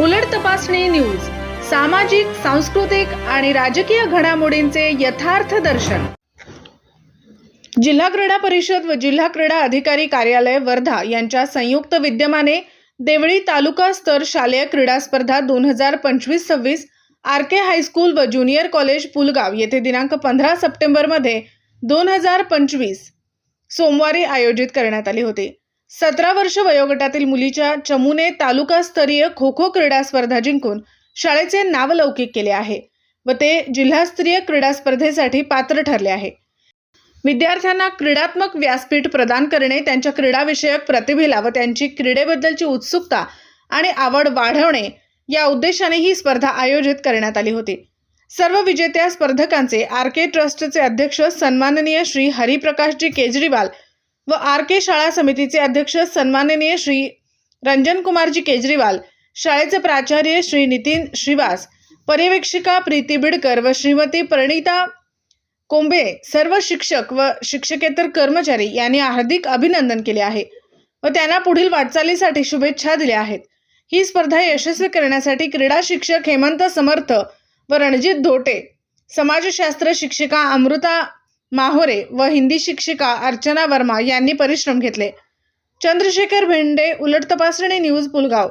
उलट तपासणी न्यूज सामाजिक सांस्कृतिक आणि राजकीय घडामोडींचे यथार्थ दर्शन. जिल्हा क्रीडा परिषद व जिल्हा क्रीडा अधिकारी कार्यालय वर्धा यांच्या संयुक्त विद्यमाने देवळी तालुका स्तर शालेय क्रीडा स्पर्धा दोन हजार पंचवीस सव्वीस आर के हायस्कूल व ज्युनियर कॉलेज पुलगाव येथे दिनांक पंधरा सप्टेंबरमध्ये दोन हजार पंचवीस सोमवारी आयोजित करण्यात आली होती. सतरा वर्ष वयोगटातील मुलीच्या चमूने तालुकास्तरीय खो खो क्रीडा स्पर्धा जिंकून शाळेचे नावलौकिक केले आहे व ते जिल्हास्तरीय क्रीडा स्पर्धेसाठी पात्र ठरले आहे. विद्यार्थ्यांना क्रीडात्मक व्यासपीठ प्रदान करणे त्यांच्या क्रीडाविषयक प्रतिभेला व त्यांची क्रीडेबद्दलची उत्सुकता आणि आवड वाढवणे या उद्देशाने ही स्पर्धा आयोजित करण्यात आली होती. सर्व विजेत्या स्पर्धकांचे आर के ट्रस्टचे अध्यक्ष सन्माननीय श्री हरिप्रकाशजी केजरीवाल व आर के शाळा समितीचे अध्यक्ष सन्माननीय श्री रंजन कुमारजी केजरीवाल शाळेचे प्राचार्य श्री नितीन श्रीवास पर्यवेक्षिका प्रीती बिडकर व श्रीमती प्रणिता कोंबे सर्व शिक्षक व शिक्षकेतर कर्मचारी यांनी हार्दिक अभिनंदन केले आहे व त्यांना पुढील वाटचालीसाठी शुभेच्छा दिल्या आहेत. ही स्पर्धा यशस्वी करण्यासाठी क्रीडा शिक्षक हेमंत समर्थ व रणजित धोटे समाजशास्त्र शिक्षिका अमृता माहोरे व हिंदी शिक्षिका अर्चना वर्मा यांनी परिश्रम घेतले. चंद्रशेखर भेंडे उलट तपासणी न्यूज पुलगाव